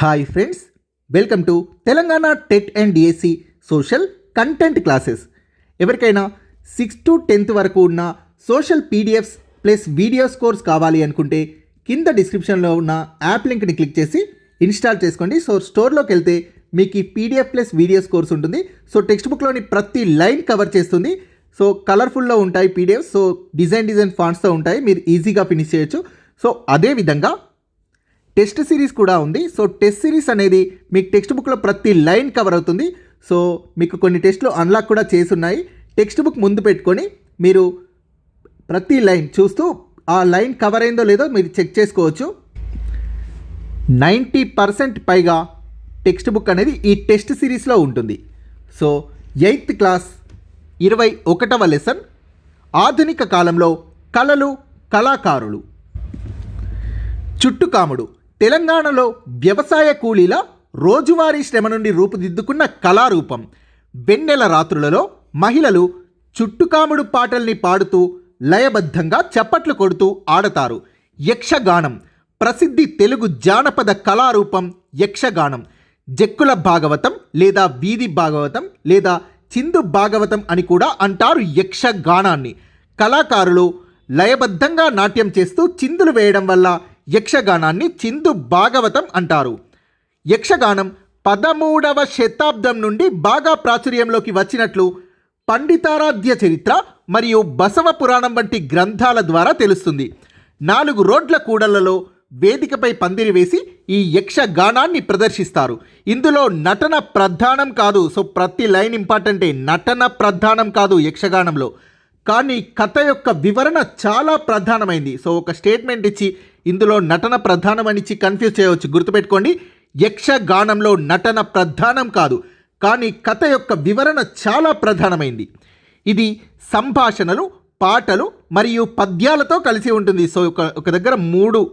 Hi friends welcome to Telangana TET and DSC social content classes ఎవరికైనా sixth to tenth వరకు ఉన్న social PDFs plus videos course కావాలి అనుకుంటే కింద డిస్క్రిప్షన్లో ఉన్న యాప్ లింక్ని క్లిక్ చేసి ఇన్స్టాల్ చేసుకోండి. సో స్టోర్లోకి వెళ్తే మీకు ఈ పీడిఎఫ్ ప్లస్ వీడియోస్ కోర్స్ ఉంటుంది. సో టెక్స్ట్ బుక్లోని ప్రతి లైన్ కవర్ చేస్తుంది. సో కలర్ఫుల్లో ఉంటాయి పీడిఎఫ్ సో డిజైన్ డిజైన్ ఫాంట్స్తో ఉంటాయి. మీరు ఈజీగా ఫినిష్ చేయొచ్చు. సో అదే విధంగా టెస్ట్ సిరీస్ కూడా ఉంది. సో టెస్ట్ సిరీస్ అనేది మీకు టెక్స్ట్ బుక్లో ప్రతి లైన్ కవర్ అవుతుంది. సో మీకు కొన్ని టెస్ట్లు అన్లాక్ కూడా చేసి ఉన్నాయి టెక్స్ట్ బుక్ ముందు పెట్టుకొని మీరు ప్రతి లైన్ చూస్తూ ఆ లైన్ కవర్ అయిందో లేదో మీరు చెక్ చేసుకోవచ్చు. నైంటీ పర్సెంట్ పైగా టెక్స్ట్ బుక్ అనేది ఈ టెస్ట్ సిరీస్లో ఉంటుంది. సో ఎయిత్ క్లాస్ ఇరవై ఒకటవ లెసన్ ఆధునిక కాలంలో కళలు కళాకారులు. చుట్టుకాముడు. తెలంగాణలో వ్యవసాయ కూలీల రోజువారీ శ్రమ నుండి రూపుదిద్దుకున్న కళారూపం. వెన్నెల రాత్రులలో మహిళలు చుట్టుకాముడు పాటల్ని పాడుతూ లయబద్ధంగా చప్పట్లు కొడుతూ ఆడతారు. యక్షగానం. ప్రసిద్ధి తెలుగు జానపద కళారూపం యక్షగానం. జక్కుల భాగవతం లేదా వీధి భాగవతం లేదా చిందు భాగవతం అని కూడా అంటారు యక్షగానాన్ని. కళాకారులు లయబద్ధంగా నాట్యం చేస్తూ చిందులు వేయడం వల్ల యక్షగానాన్ని చిందు భాగవతం అంటారు. యక్షగానం పదమూడవ శతాబ్దం నుండి బాగా ప్రాచుర్యంలోకి వచ్చినట్లు పండితారాధ్య చరిత్ర మరియు బసవ పురాణం వంటి గ్రంథాల ద్వారా తెలుస్తుంది. నాలుగు రోడ్ల కూడళ్ళలో వేదికపై పందిరి వేసి ఈ యక్షగానాన్ని ప్రదర్శిస్తారు. ఇందులో నటన ప్రధానం కాదు. సో ప్రతి లైన్ ఇంపార్టెంటే నటన ప్రధానం కాదు యక్షగానంలో. కానీ కథ యొక్క వివరణ చాలా ప్రధానమైంది. సో ఒక స్టేట్మెంట్ ఇచ్చి ఇందులో నటన ప్రధానం కన్ఫ్యూజ్ చేయవచ్చు. గుర్తుపెట్టుకోండి యక్షగానంలో నటన ప్రధానం కాదు కానీ కథ యొక్క వివరణ చాలా ప్రధానమైంది. ఇది సంభాషణలు పాటలు మరియు పద్యాలతో కలిసి ఉంటుంది. సో ఒక ఒక దగ్గర మూడు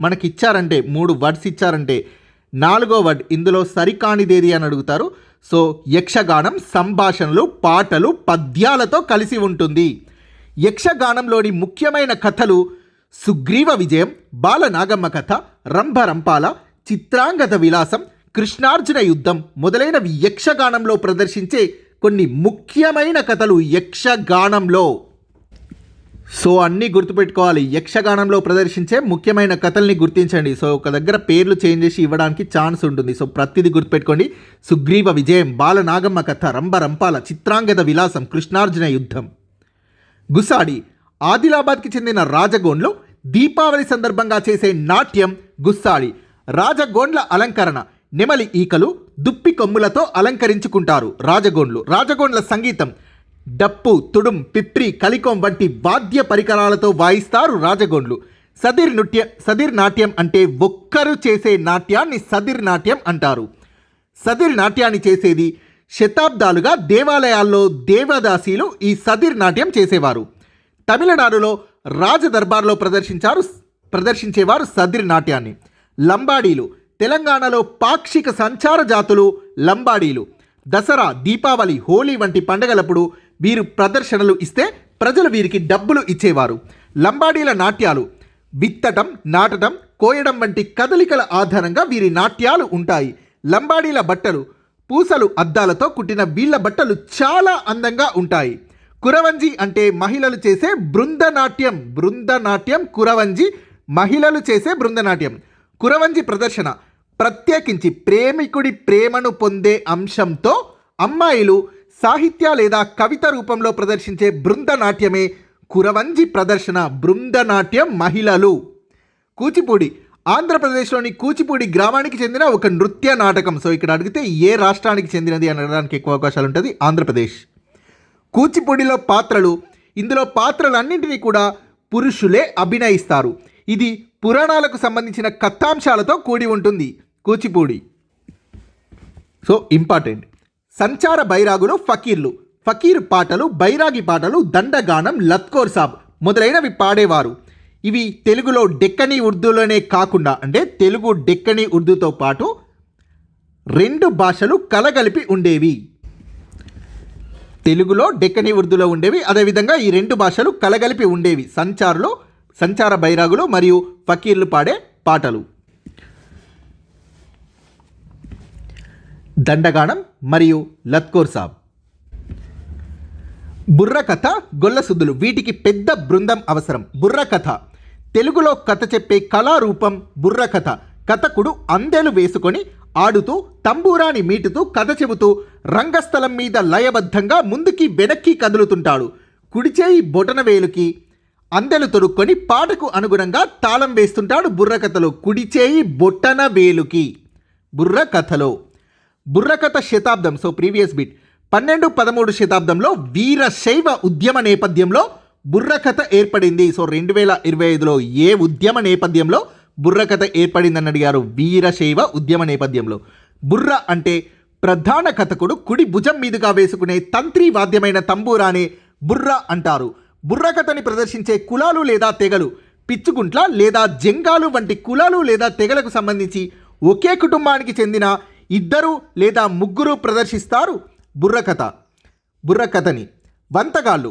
మనకి ఇచ్చారంటే మూడు వర్డ్స్ ఇచ్చారంటే నాలుగో వర్డ్ ఇందులో సరికానిదేది అని అడుగుతారు. సో యక్షగానం సంభాషణలు పాటలు పద్యాలతో కలిసి ఉంటుంది. యక్షగానంలోని ముఖ్యమైన కథలు సుగ్రీవ విజయం బాలనాగమ్మ కథ రంభరంపాల చిత్రాంగద విలాసం కృష్ణార్జున యుద్ధం మొదలైనవి యక్షగానంలో ప్రదర్శించే కొన్ని ముఖ్యమైన కథలు యక్షగానంలో. సో అన్నీ గుర్తుపెట్టుకోవాలి. యక్షగానంలో ప్రదర్శించే ముఖ్యమైన కథల్ని గుర్తించండి. సో ఒక దగ్గర పేర్లు చేంజ్ చేసి ఇవ్వడానికి ఛాన్స్ ఉంటుంది. సో ప్రతిదీ గుర్తుపెట్టుకోండి. సుగ్రీవ విజయం బాలనాగమ్మ కథ రంభ రంపాల చిత్రాంగద విలాసం కృష్ణార్జున యుద్ధం. గుసాడి ఆదిలాబాద్కి చెందిన రాజగోన్లో దీపావళి సందర్భంగా చేసే నాట్యం గుస్సాడి రాజగోండ్ల అలంకరణ. నెమలి ఈకలు దుప్పి కొమ్ములతో అలంకరించుకుంటారు రాజగోండ్లు. రాజగోండ్ల సంగీతం. డప్పు తుడుం పిప్రి కలికోం వంటి వాద్య పరికరాలతో వాయిస్తారు రాజగోండ్లు. సదిర్ నృత్య సదిర్ నాట్యం అంటే ఒక్కరు చేసే నాట్యాన్ని సదిర్ నాట్యం అంటారు. సదిర్ నాట్యాన్ని చేసేది శతాబ్దాలుగా దేవాలయాల్లో దేవదాసీలు ఈ సదిర్ నాట్యం చేసేవారు. తమిళనాడులో రాజదర్బార్లో ప్రదర్శించారు ప్రదర్శించేవారు సద్రి నాట్యాన్ని. లంబాడీలు తెలంగాణలో పాక్షిక సంచార జాతులు లంబాడీలు. దసరా దీపావళి హోలీ వంటి పండగలప్పుడు వీరు ప్రదర్శనలు ఇస్తే ప్రజలు వీరికి డబ్బులు ఇచ్చేవారు. లంబాడీల నాట్యాలు విత్తటం నాటటం కోయడం వంటి కదలికల ఆధారంగా వీరి నాట్యాలు ఉంటాయి. లంబాడీల బట్టలు పూసలు అద్దాలతో కుట్టిన వీళ్ళ బట్టలు చాలా అందంగా ఉంటాయి. కురవంజి అంటే మహిళలు చేసే బృందనాట్యం. బృందనాట్యం కురవంజి మహిళలు చేసే బృందనాట్యం. కురవంజి ప్రదర్శన ప్రత్యేకించి ప్రేమికుడి ప్రేమను పొందే అంశంతో అమ్మాయిలు సాహిత్య లేదా కవిత రూపంలో ప్రదర్శించే బృందనాట్యమే కురవంజి ప్రదర్శన. బృందనాట్యం మహిళలు. కూచిపూడి. ఆంధ్రప్రదేశ్లోని కూచిపూడి గ్రామానికి చెందిన ఒక నృత్య నాటకం. సో ఇక్కడ అడిగితే ఏ రాష్ట్రానికి చెందినది అనడానికి ఎక్కువ అవకాశాలు ఉంటుంది ఆంధ్రప్రదేశ్. కూచిపూడిలో పాత్రలు ఇందులో పాత్రలన్నింటినీ కూడా పురుషులే అభినయిస్తారు. ఇది పురాణాలకు సంబంధించిన కథాంశాలతో కూడి ఉంటుంది కూచిపూడి. So important. సంచార బైరాగులు ఫకీర్లు. ఫకీర్ పాటలు బైరాగి పాటలు దండగానం లత్కోర్ సాబ్ మొదలైనవి పాడేవారు. ఇవి తెలుగులో డెక్కని ఉర్దూలోనే కాకుండా అంటే తెలుగు డెక్కని ఉర్దూతో పాటు రెండు భాషలు కలగలిపి ఉండేవి. తెలుగులో డెక్కని ఉర్దూలో ఉండేవి. అదేవిధంగా ఈ రెండు భాషలు కలగలిపి ఉండేవి. సంచారులు సంచార బైరాగులు మరియు ఫకీర్లు పాడే పాటలు. దండగాణం మరియు లత్కోర్ సాబ్. బుర్ర కథ గొల్లసుద్దులు వీటికి పెద్ద బృందం అవసరం. బుర్ర కథ. తెలుగులో కథ చెప్పే కళారూపం బుర్ర కథ. కథకుడు అందెలు వేసుకొని ఆడుతూ తంబూరాని మీటుతూ కథ చెబుతూ రంగస్థలం మీద లయబద్ధంగా ముందుకి వెనక్కి కదులుతుంటాడు. కుడిచేయి బొటన వేలుకి అందెలు తొడుక్కొని పాటకు అనుగుణంగా తాళం వేస్తుంటాడు బుర్రకథలో. కుడిచేయి బొట్టన వేలుకి. బుర్రకథలో. బుర్రకథ శతాబ్దం. So previous bit. పన్నెండు పదమూడు శతాబ్దంలో వీరశైవ ఉద్యమ నేపథ్యంలో బుర్రకథ ఏర్పడింది. సో రెండు వేల ఇరవై ఐదులో ఏ ఉద్యమ నేపథ్యంలో బుర్రకథ ఏర్పడిందని అడిగారు వీరశైవ ఉద్యమ నేపథ్యంలో. బుర్ర అంటే ప్రధాన కథకుడు కుడి భుజం మీదుగా వేసుకునే తంత్రి వాద్యమైన తంబూరానే బుర్ర అంటారు. బుర్రకథని ప్రదర్శించే కులాలు లేదా తెగలు పిచ్చుగుంట్ల లేదా జంగాలు వంటి కులాలు లేదా తెగలకు సంబంధించి ఒకే కుటుంబానికి చెందిన ఇద్దరు లేదా ముగ్గురు ప్రదర్శిస్తారు బుర్రకథ బుర్రకథని వంతగాళ్ళు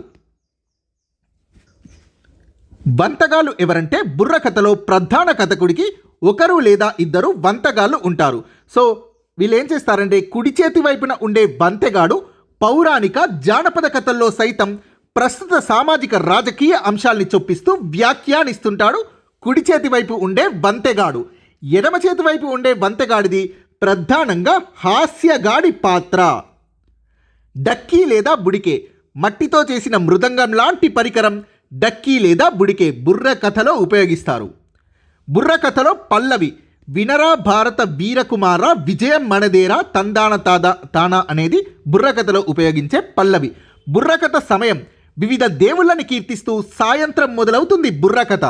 బంతగాలు ఎవరంటే బుర్రకథలో ప్రధాన కథకుడికి ఒకరు లేదా ఇద్దరు వంతగాళ్ళు ఉంటారు. సో వీళ్ళు ఏం చేస్తారంటే కుడి చేతి వైపున ఉండే వంతెగాడు పౌరాణిక జానపద కథల్లో సైతం ప్రస్తుత సామాజిక రాజకీయ అంశాల్ని చొప్పిస్తూ వ్యాఖ్యానిస్తుంటాడు. కుడి చేతి వైపు ఉండే వంతెగాడు ఎడమ చేతి వైపు ఉండే వంతెగాడిది ప్రధానంగా హాస్యగాడి పాత్ర. డక్కీ లేదా బుడికే. మట్టితో చేసిన మృదంగం లాంటి పరికరం. డక్కీ లేదా బుడికే బుర్ర కథలో ఉపయోగిస్తారు. బుర్ర కథలో పల్లవి వినరా భారత వీరకుమార విజయం మనదేరా తందాన తాదా తానా అనేది బుర్రకథలో ఉపయోగించే పల్లవి. బుర్రకథ సమయం వివిధ దేవుళ్ళని కీర్తిస్తూ సాయంత్రం మొదలవుతుంది బుర్రకథ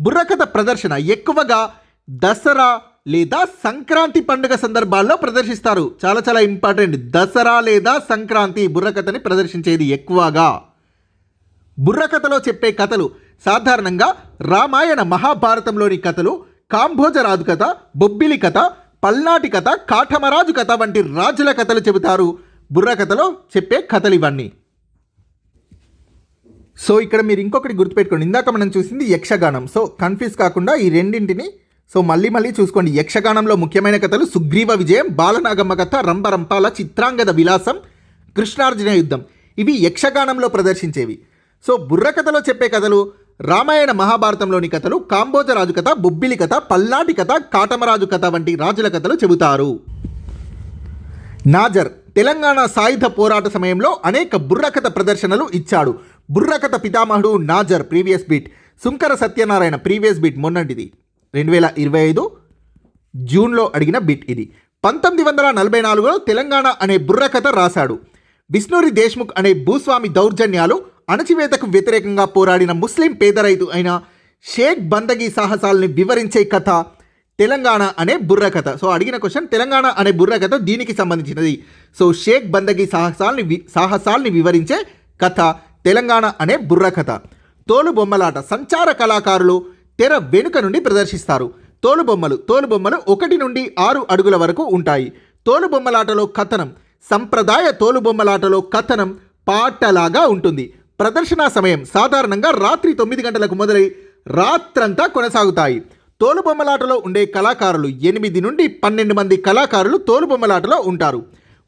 బుర్రకథ ప్రదర్శన ఎక్కువగా దసరా లేదా సంక్రాంతి పండుగ సందర్భాల్లో ప్రదర్శిస్తారు. చాలా చాలా ఇంపార్టెంట్. దసరా లేదా సంక్రాంతి బుర్రకథని ప్రదర్శించేది ఎక్కువగా. బుర్రకథలో చెప్పే కథలు. సాధారణంగా రామాయణ మహాభారతంలోని కథలు కాంభోజరాజు కథ బొబ్బిలి కథ పల్నాటి కథ కాఠమరాజు కథ వంటి రాజుల కథలు చెబుతారు. బుర్రకథలో చెప్పే కథలు ఇవన్నీ. సో ఇక్కడ మీరు ఇంకొకటి గుర్తుపెట్టుకోండి. ఇందాక మనం చూసింది యక్షగానం. సో కన్ఫ్యూజ్ కాకుండా ఈ రెండింటిని సో మళ్ళీ మళ్ళీ చూసుకోండి. యక్షగానంలో ముఖ్యమైన కథలు సుగ్రీవ విజయం బాలనాగమ్మ కథ రంపరంపాల చిత్రాంగద విలాసం కృష్ణార్జున యుద్ధం. ఇవి యక్షగానంలో ప్రదర్శించేవి. సో బుర్రకథలో చెప్పే కథలు రామాయణ మహాభారతంలోని కథలు కాంబోజరాజు కథ బొబ్బిలి కథ పల్నాటి కథ కాటమరాజు కథ వంటి రాజుల కథలు చెబుతారు. నాజర్ తెలంగాణ సాయుధ పోరాట సమయంలో అనేక బుర్రకథ ప్రదర్శనలు ఇచ్చాడు. బుర్రకథ పితామహుడు Nazar previous bit Sunkara Satyanarayana previous bit మొన్నటిది. రెండు వేల ఇరవై ఐదు జూన్లో అడిగిన బిట్ ఇది. పంతొమ్మిది వందల నలభై నాలుగులో తెలంగాణ అనే బుర్రకథ రాశాడు. విష్ణురి దేశ్ముఖ్ అనే భూస్వామి దౌర్జన్యాలు అణచివేతకు వ్యతిరేకంగా పోరాడిన ముస్లిం పేద రైతు అయిన షేక్ బందగీ సాహసాలని వివరించే కథ తెలంగాణ అనే బుర్రకథ సో అడిగిన క్వశ్చన్ తెలంగాణ అనే బుర్రకథ దీనికి సంబంధించినది. సో షేక్ బందగీ సాహసాలని వి సాహసాల్ని వివరించే కథ తెలంగాణ అనే బుర్రకథ తోలు బొమ్మలాట సంచార కళాకారులు తెర వెనుక నుండి ప్రదర్శిస్తారు. తోలుబొమ్మలు తోలుబొమ్మలు ఒకటి నుండి ఆరు అడుగుల వరకు ఉంటాయి. తోలుబొమ్మలాటలో కథనం సంప్రదాయ తోలుబొమ్మలాటలో కథనం పాటలాగా ఉంటుంది. ప్రదర్శన సమయం సాధారణంగా రాత్రి తొమ్మిది గంటలకు మొదలై రాత్రంతా కొనసాగుతాయి. తోలుబొమ్మలాటలో ఉండే కళాకారులు ఎనిమిది నుండి పన్నెండు మంది కళాకారులు తోలుబొమ్మలాటలో ఉంటారు.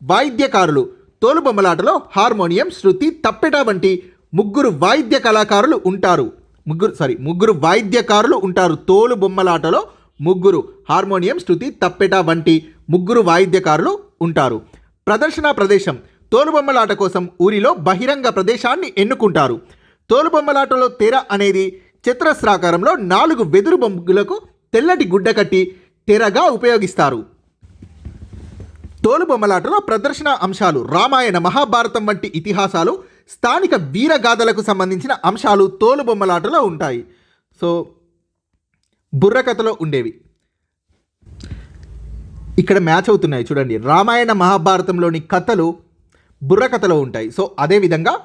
వాయిద్యకారులు తోలుబొమ్మలాటలో హార్మోనియం శృతి తప్పెట వంటి ముగ్గురు వాయిద్య కళాకారులు ఉంటారు. ముగ్గురు సారీ ముగ్గురు వాయిద్యకారులు ఉంటారు. తోలు బొమ్మలాటలో ముగ్గురు హార్మోనియం శృతి తప్పెట వంటి ముగ్గురు వాయిద్యకారులు ఉంటారు. ప్రదర్శన ప్రదేశం తోలుబొమ్మలాట కోసం ఊరిలో బహిరంగ ప్రదేశాన్ని ఎన్నుకుంటారు. తోలుబొమ్మలాటలో తెర అనేది చతురస్రాకారంలో నాలుగు వెదురు బొమ్మలకు తెల్లటి గుడ్డ కట్టి తెరగా ఉపయోగిస్తారు. తోలుబొమ్మలాటలో ప్రదర్శన అంశాలు రామాయణ మహాభారతం వంటి ఇతిహాసాలు స్థానిక వీరగాథలకు సంబంధించిన అంశాలు తోలుబొమ్మలాటలో ఉంటాయి. సో బుర్రకథలో ఉండేవి. ఇక్కడ మ్యాచ్ అవుతున్నాయి చూడండి. రామాయణ మహాభారతంలోని కథలు బుర్రకథలో ఉంటాయి. సో అదేవిధంగా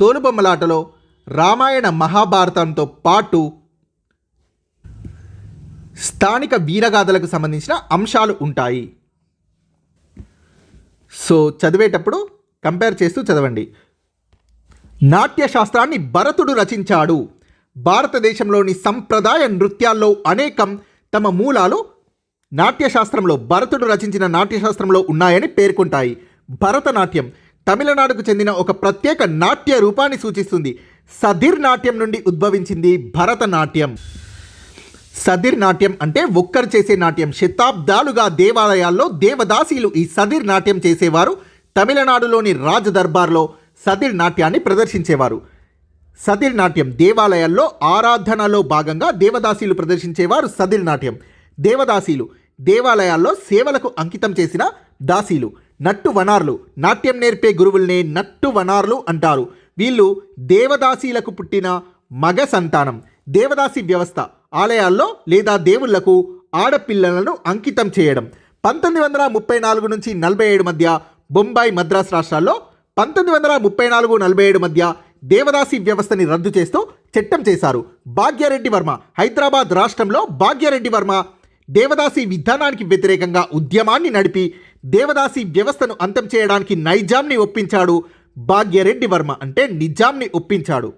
తోలుబొమ్మలాటలో రామాయణ మహాభారతంతో పాటు స్థానిక వీరగాథలకు సంబంధించిన అంశాలు ఉంటాయి. సో చదివేటప్పుడు కంపేర్ చేస్తూ చదవండి. నాట్యశాస్త్రాన్ని భరతుడు రచించాడు. భారతదేశంలోని సంప్రదాయ నృత్యాల్లో అనేకం తమ మూలాలు నాట్యశాస్త్రంలో భరతుడు రచించిన నాట్యశాస్త్రంలో ఉన్నాయని పేర్కొంటాయి. భరతనాట్యం తమిళనాడుకు చెందిన ఒక ప్రత్యేక నాట్య రూపాన్ని సూచిస్తుంది. సదిర్ నాట్యం నుండి ఉద్భవించింది భరతనాట్యం. సదిర్ నాట్యం అంటే ఒక్కరు చేసే నాట్యం. శతాబ్దాలుగా దేవాలయాల్లో దేవదాసీలు ఈ సదిర్ నాట్యం చేసేవారు. తమిళనాడులోని రాజ దర్బార్లో సదిర్ నాట్యాన్ని ప్రదర్శించేవారు. సదిర్ నాట్యం దేవాలయాల్లో ఆరాధనలో భాగంగా దేవదాసీలు ప్రదర్శించేవారు సదిర్ నాట్యం. దేవదాసీలు దేవాలయాల్లో సేవలకు అంకితం చేసిన దాసీలు. నట్టు వనార్లు నాట్యం నేర్పే గురువుల్నే నట్టు వనార్లు అంటారు. వీళ్ళు దేవదాసీలకు పుట్టిన మగ సంతానం దేవదాసి వ్యవస్థ. ఆలయాల్లో లేదా దేవుళ్ళకు ఆడపిల్లలను అంకితం చేయడం. పంతొమ్మిది వందల ముప్పై నాలుగు నుంచి నలభై ఏడు మధ్య బొంబాయి మద్రాస్ రాష్ట్రాల్లో పంతొమ్మిది వందల ముప్పై నాలుగు నలభై ఏడు మధ్య దేవదాసి వ్యవస్థని రద్దు చేస్తూ చట్టం చేశారు. భాగ్యరెడ్డి వర్మ హైదరాబాద్ రాష్ట్రంలో భాగ్యరెడ్డి వర్మ దేవదాసి విధానానికి వ్యతిరేకంగా ఉద్యమాన్ని నడిపి దేవదాసి వ్యవస్థను అంతం చేయడానికి నైజాంని ఒప్పించాడు భాగ్యరెడ్డి వర్మ అంటే నిజాంని ఒప్పించాడు.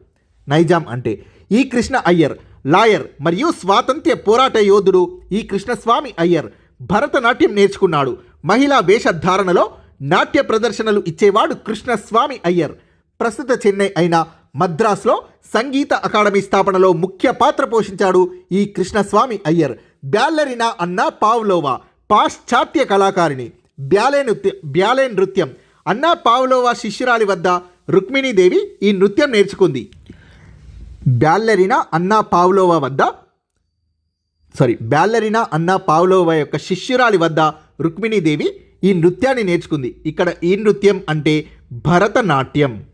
నైజాం అంటే ఈ కృష్ణ అయ్యర్ లాయర్ మరియు స్వాతంత్ర్య పోరాట యోధుడు ఈ కృష్ణస్వామి అయ్యర్ భరతనాట్యం నేర్చుకున్నాడు. మహిళా వేషధారణలో నాట్య ప్రదర్శనలు ఇచ్చేవాడు కృష్ణస్వామి అయ్యర్. ప్రస్తుత చెన్నై అయిన మద్రాస్లో సంగీత అకాడమీ స్థాపనలో ముఖ్య పాత్ర పోషించాడు ఈ కృష్ణస్వామి అయ్యర్. బ్యాల్లరినా అన్న పావ్లోవా పాశ్చాత్య కళాకారిణి. బ్యాలే నృత్య బ్యాలే నృత్యం. అన్నా పావులోవా శిష్యురాలి వద్ద రుక్మిణీదేవి ఈ నృత్యం నేర్చుకుంది. బ్యాల్లెరినా అన్నా పావులోవా వద్ద సారీ బ్యాల్లెరినా అన్నా పావులోవా యొక్క శిష్యురాలి వద్ద రుక్మిణీదేవి ఈ నృత్యాన్ని నేర్చుకుంది. ఇక్కడ ఈ నృత్యం అంటే భరతనాట్యం.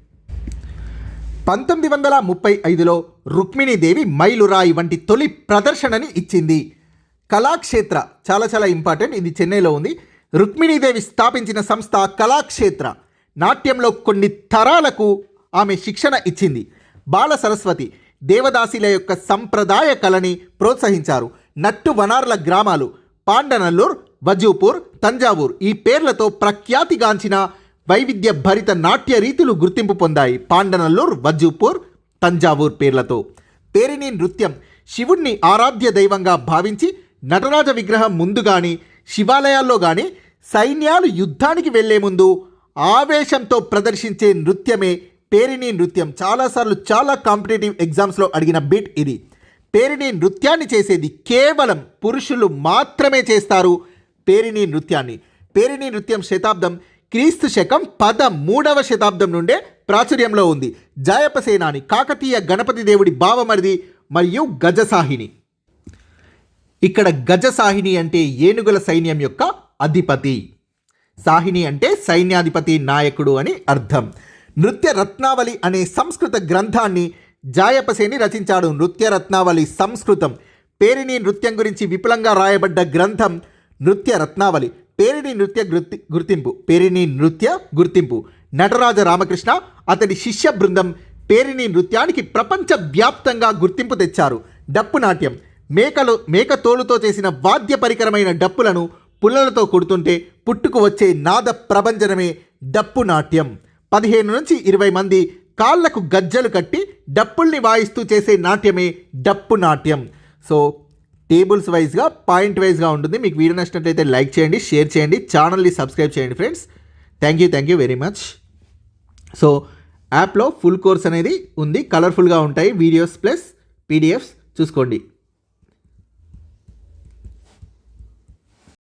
పంతొమ్మిది వందల ముప్పై ఐదులో రుక్మిణీదేవి మైలురాయి వంటి తొలి ప్రదర్శనని ఇచ్చింది. కళాక్షేత్ర చాలా చాలా ఇంపార్టెంట్ ఇది చెన్నైలో ఉంది. రుక్మిణీదేవి స్థాపించిన సంస్థ కళాక్షేత్ర. నాట్యంలో కొన్ని తరాలకు ఆమె శిక్షణ ఇచ్చింది. బాల సరస్వతి దేవదాసిల యొక్క సంప్రదాయ కళని ప్రోత్సహించారు. నట్టు వనార్ల గ్రామాలు పాండనల్లూర్ వజూపూర్ తంజావూర్ ఈ పేర్లతో ప్రఖ్యాతిగాంచిన వైవిధ్య భరిత నాట్య రీతులు గుర్తింపు పొందాయి. పాండనల్లూర్ వజూపూర్ తంజావూర్ పేర్లతో. పేరిణి నృత్యం శివుణ్ణి ఆరాధ్య దైవంగా భావించి నటరాజ విగ్రహం ముందు కానీ శివాలయాల్లో కానీ సైన్యాలు యుద్ధానికి వెళ్ళే ముందు ఆవేశంతో ప్రదర్శించే నృత్యమే పేరిణి నృత్యం. చాలాసార్లు చాలా కాంపిటేటివ్ ఎగ్జామ్స్లో అడిగిన బిట్ ఇది. పేరిణి నృత్యాన్ని చేసేది కేవలం పురుషులు మాత్రమే చేస్తారు పేరిణి నృత్యాన్ని. పేరిణి నృత్యం శతాబ్దం క్రీస్తు శకం పద మూడవ శతాబ్దం నుండే ప్రాచుర్యంలో ఉంది. జాయపసేనాని కాకతీయ గణపతి దేవుడి భావమరిది మరియు గజసాహిని. ఇక్కడ గజసాహిని అంటే ఏనుగుల సైన్యం యొక్క అధిపతి. సాహిని అంటే సైన్యాధిపతి నాయకుడు అని అర్థం. నృత్య రత్నావళి అనే సంస్కృత గ్రంథాన్ని జాయపసేని రచించాడు. నృత్య రత్నావళి సంస్కృతం. పేరిణి నృత్యం గురించి విపులంగా రాయబడ్డ గ్రంథం నృత్య రత్నావళి. పేరిణి నృత్య గుర్తి గుర్తింపు. పేరిణి నృత్య గుర్తింపు. నటరాజ రామకృష్ణ అతడి శిష్య బృందం పేరిణి నృత్యానికి ప్రపంచవ్యాప్తంగా గుర్తింపు తెచ్చారు. డప్పు నాట్యం. మేకలు మేక తోలుతో చేసిన వాద్య పరికరమైన డప్పులను పుల్లలతో కుడుతుంటే పుట్టుకు వచ్చే నాద ప్రభంజనమే డప్పు నాట్యం. పదిహేను నుంచి ఇరవై మంది కాళ్ళకు గజ్జలు కట్టి డప్పుల్ని వాయిస్తూ చేసే నాట్యమే డప్పు నాట్యం. సో టేబుల్స్ వైజ్గా పాయింట్ వైజ్గా ఉంటుంది. మీకు వీడియో నచ్చినట్లయితే లైక్ చేయండి షేర్ చేయండి ఛానల్ని సబ్స్క్రైబ్ చేయండి friends thank you thank you very much so యాప్లో ఫుల్ కోర్స్ అనేది ఉంది. కలర్ఫుల్గా ఉంటాయి. వీడియోస్ ప్లస్ పీడిఎఫ్స్ చూసుకోండి.